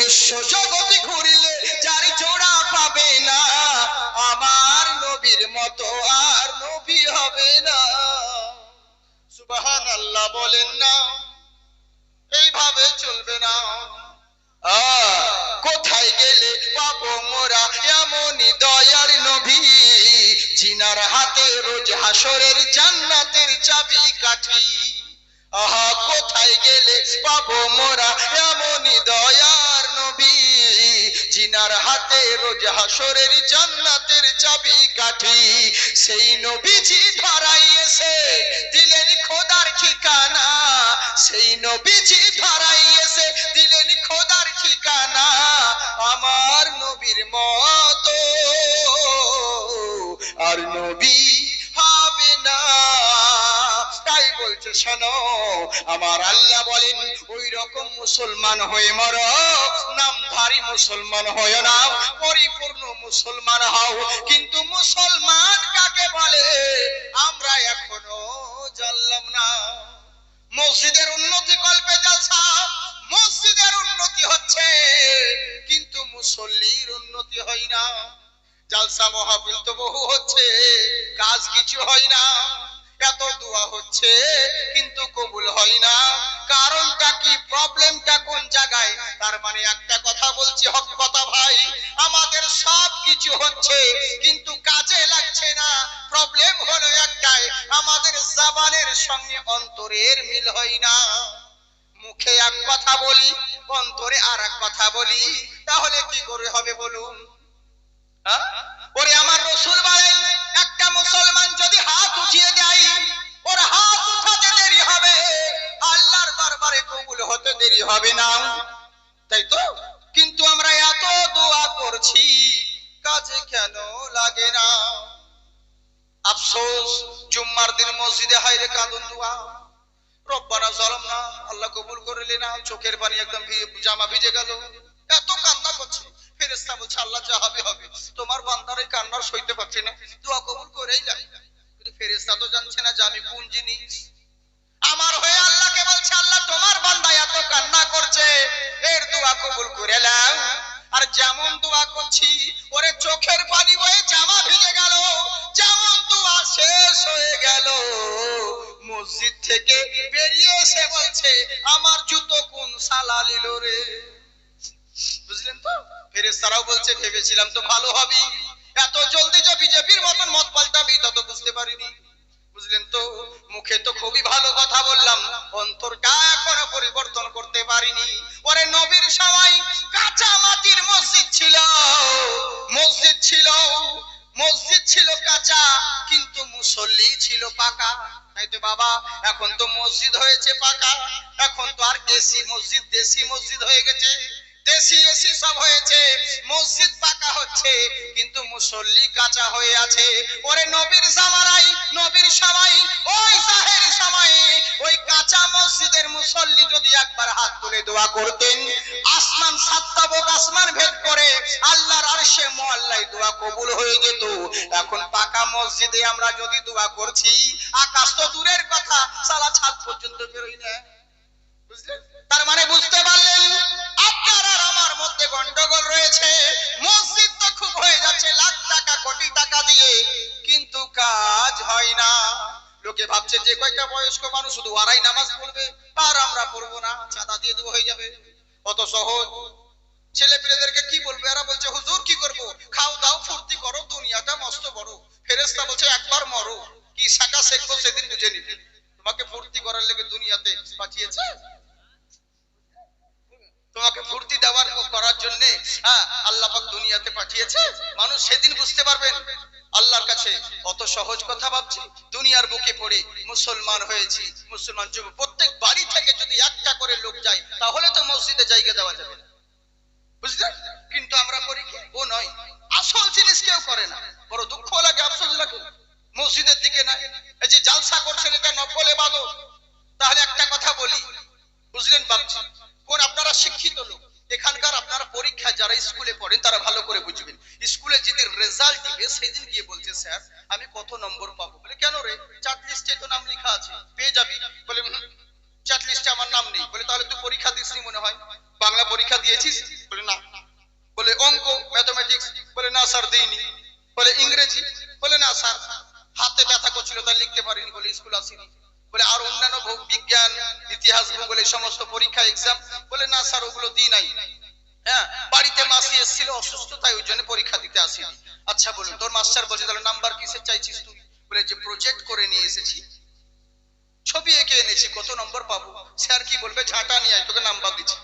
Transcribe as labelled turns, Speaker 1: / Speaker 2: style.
Speaker 1: বিশ্ব জগতে ঘুরিলে যার জোড়া পাবে না, আমার নবীর মতো আর নবী হবে না। সুবাহান আল্লাহ বলেন না, এইভাবে চলবে না। কোথায় গেলে পাবো মোরা? এমনই দয়ার নবী, জিনার হাতে রোজ হাসরের জান্নাতের চাবি কাঠি। আহা, কোথায় গেলে পাবো মোরা? এমনই দয়ার নবী জিনার হাতে রোজ হাসরের জান্নাতের চাবি কাঠি। সেই নবীজি ধরাই এসে দিলেন খোদার ঠিকানা। সেই নবীজি ধরাই এসে দিলেন খোদার ঠিকানা। আমার নবীর মতো আর নবী হবে না। তাই বলছে, শোনো, আমার আল্লাহ বলেন ওই রকম মুসলমান হয়ে মর, নামধারী মুসলমান হয় না পরিপূর্ণ মুসলমান হও। কিন্তু মুসলমান কাকে বলে? আমরা এখনও জানলাম না। মসজিদের উন্নতি কল্পে জালসা, মসজিদের উন্নতি হচ্ছে, কিন্তু মুসল্লির উন্নতি হয় না। জালসা মহাবিল তো বহু হচ্ছে, কাজ কিছু হয় না। এত দোয়া হচ্ছে, কিন্তু কবুল হয় না। কারণটা কি? প্রবলেমটা কোন জায়গায়? তার মানে একটা কথা বলছি, হক কথা ভাই। আমাদের সব কিছু হচ্ছে, কিন্তু কাজে লাগছে না। প্রবলেম হলো একটাই, আমাদের জাবানের সঙ্গে অন্তরের মিল হয় না। মুখে এক কথা বলি, অন্তরে আর এক কথা বলি, তাহলে কি করে হবে বলুন? হ্যাঁ? ওরে আমার রসুল বলেন একটা মুসলমান যদি হাত উঠিয়ে দেয়, ওর হাত উঠাতে দেরি হবে। আল্লাহর দরবারে কবুল হতে দেরি হবে না। তাই তো? কিন্তু আমরা এত দোয়া করছি, কাজে কেন লাগে না? আফসোস, জুম্মার দিন মসজিদে হাইরে কাঁদুন দোয়া। রব্বানা জলম না আল্লাহ কবুল করলে না চোখের পানি একদম জামা ভিজে গেল। এত কান্না করছে। ফেরেস্তা বলছে, আল্লাহ যা হবে হবে। তোমার বান্দার এই কান্নার সইতে পারছে না। দোয়া কবুল করেই যায় কিন্তু ফেরেস্তা তো জানছে না যে আমি কোন জিনিস। আমার হয়ে আল্লাহকে বলছে, আল্লাহ তোমার বান্দা এত কান্না করছে। এর দোয়া কবুল করে নাও। আর যেমন দোয়া করছি, ওরে চোখের পানি বয়ে জামা ভিজে গেল। যেমন দোয়া শেষ হয়ে গেল। মসজিদ থেকে বেরিয়ে এসে বলছে, আমার জুতো কোন সালা নিল রে? ফেরেস্তারাও বলছে, ভেবেছিলাম তো ভালো হবি এত জলদি যে বিজেপির মতন মত পাল্টাবি তত বুঝতে পারিনি। বুঝলেন তো? মুখে তো খুবই ভালো কথা বললাম। অন্তরটা এখনও পরিবর্তন করতে পারিনি। ওরে নবীর সময় কাঁচা মাটির মসজিদ ছিল। মসজিদ ছিল। মসজিদ ছিল কাঁচা, কিন্তু মুসল্লি ছিল পাকা। তাই তো বাবা, এখন তো মসজিদ হয়েছে পাকা। এখন তো আর এসি মসজিদ, দেশি মসজিদ হয়ে গেছে। দেশি এসি হয়েছে, মসজিদ পাকা হচ্ছে, কিন্তু মুসল্লি যদি একবার হাত তুলে দোয়া করতেন, আসমান সাত্তাবক আসমান ভেদ করে আল্লাহর আরশে মোয়াল্লাই দোয়া কবুল হয়ে যেত এখন পাকা মসজিদে আমরা যদি দোয়া করছি, আকাশ তো দূরের কথা, সালা ছাদ পর্যন্ত বেরোই না? তার মানে বুঝতে পারলেন, আপনার আর আমার মধ্যে গন্ডগোল রয়েছে। মসজিদ তো খুব হয়ে যাচ্ছে, লাখ টাকা, কোটি টাকা দিয়ে, কিন্তু কাজ হয় না। লোকে ভাবছে যে কয়টা বয়স্ক মানুষ শুধু ওরাই নামাজ পড়বে, আর আমরা পড়ব না, চাঁদা দিয়ে দেবো হয়ে যাবে। অত সহজ। ছেলে পেলেদেরকে কি বলবে? এরা বলছে, হুজুর, কি করব? খাও দাও, ফুর্তি করো, দুনিয়াটা মস্ত বড়। ফেরেস্তা বলছে, একবার মরো। কি শাখা শেখবো সেদিন বুঝে নিবি। তোমাকে ফুর্তি করার লেগে দুনিয়াতে পাঠিয়েছে তোমাকে ফুর্তি দেওয়ার করার জন্য হ্যাঁ আল্লাহ পাক দুনিয়াতে পাঠিয়েছে। মানুষ সেদিন বুঝতে পারবেন। আল্লাহর কাছে অত সহজ কথা ভাবছি। দুনিয়ার বুকে পড়ে মুসলমান হয়েছি, মুসলমান যুব। প্রত্যেক বাড়ি থেকে যদি একটা করে লোক যায়, তাহলে তো মসজিদে জায়গা দেওয়া যাবে বুঝলেন কিন্তু আমরা করি কি? ও নয়। আসল জিনিস কেউ করে না। বড় দুঃখ লাগে, আফসোস লাগে। মসজিদের দিকে না। এই যে জালসা করছেন এটা নকল এবাদত তাহলে একটা কথা বলি বুঝলেন বাবজি কোন আপনারা শিক্ষিত লোক এখানকার আপনারা পরীক্ষা যারা স্কুলে পড়েন তারা ভালো করে বুঝবেন স্কুলে যেদিন রেজাল্ট দিবে, সেদিন গিয়ে বলছে, স্যার, আমি কত নম্বর পাবো? বলে, কেন রে? চার্ট লিস্টে তো নাম লেখা আছে, পেয়ে যাবি। বলে চার্ট লিস্টে আমার নাম নেই। বলে, তাহলে তুই পরীক্ষা দিসনি মনে হয়? বাংলা পরীক্ষা দিয়েছিস? বলে, না। বলে, অঙ্ক ম্যাথমেটিক্স বলে, না স্যার, দিইনি। বলে, ইংরেজি? বলে, না স্যার। হাতে ব্যথা করছিল, তাই লিখতে পারিনি বলে, স্কুল আসিনি। বলে, আর অন্যান্য বিজ্ঞান, ইতিহাস, ভূগোল এই সমস্ত পরীক্ষা এক্সাম বলে, না স্যার, ওগুলো দিই নাই। হ্যাঁ বাড়িতে মাসি এসেছিল অসুস্থ, তাই ওই জন্য পরীক্ষা দিতে আসিনি। আচ্ছা বলুন, তোর মাস্টার বলছে, তাহলে নাম্বার কিসের চাইছিস তুই? বলে, যে প্রজেক্ট করে নিয়ে এসেছি। ছবি এঁকে এনেছি, কত নম্বর পাবো? স্যার কি বলবে? ঝাঁটা নিয়ে আয়, তোকে নাম্বার দিচ্ছি।